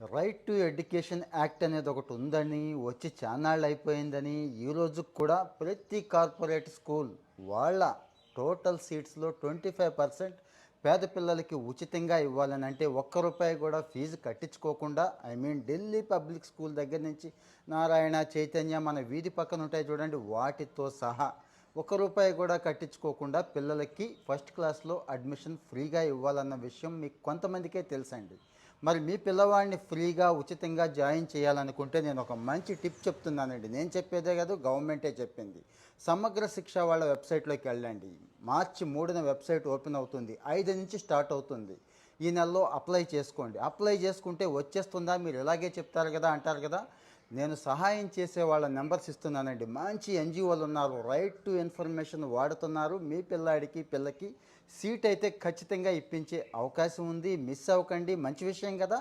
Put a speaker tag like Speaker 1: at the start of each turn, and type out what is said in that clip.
Speaker 1: Right to education act అనేది ఒకటి ఉందని వచ్చి చానాళ్ళు అయిపోయిందని ఈ రోజు కూడా ప్రతి కార్పొరేట్ స్కూల్ వాళ్ళ టోటల్ సీట్స్లో ట్వంటీ ఫైవ్ పర్సెంట్ పేద పిల్లలకి ఉచితంగా ఇవ్వాలని అంటే ఒక్క రూపాయి కూడా fee కట్టించుకోకుండా I mean Delhi Public School దగ్గర నుంచి నారాయణ చైతన్య మన వీధి పక్కన ఉంటాయి చూడండి వాటితో సహా ఒక్క రూపాయి కూడా కట్టించుకోకుండా పిల్లలకి ఫస్ట్ క్లాస్లో అడ్మిషన్ ఫ్రీగా ఇవ్వాలన్న విషయం మీకు కొంతమందికే తెలుసండి. మరి మీ పిల్లవాడిని ఫ్రీగా ఉచితంగా జాయిన్ చేయాలనుకుంటే నేను ఒక మంచి టిప్ చెప్తున్నానండి. నేను చెప్పేదే కాదు గవర్నమెంటే చెప్పింది. సమగ్ర శిక్ష వాళ్ళ వెబ్సైట్లోకి వెళ్ళండి. మార్చి మూడున వెబ్సైట్ ఓపెన్ అవుతుంది. ఐదు నుంచి స్టార్ట్ అవుతుంది. ఈ నెలలో అప్లై చేసుకోండి. అప్లై చేసుకుంటే వచ్చేస్తుందా? మీరు ఇలాగే చెప్తారు కదా అంటారు కదా. నేను సహాయం చేసే వాళ్ళ నెంబర్స్ ఇస్తున్నానండి. మంచి ఎన్జిఓలు ఉన్నారు. రైట్ టు ఇన్ఫర్మేషన్ వాడుతున్నారు. మీ పిల్లాడికి పిల్లకి సీట్ అయితే ఖచ్చితంగా ఇప్పించే అవకాశం ఉంది. మిస్ అవ్వకండి. మంచి విషయం కదా.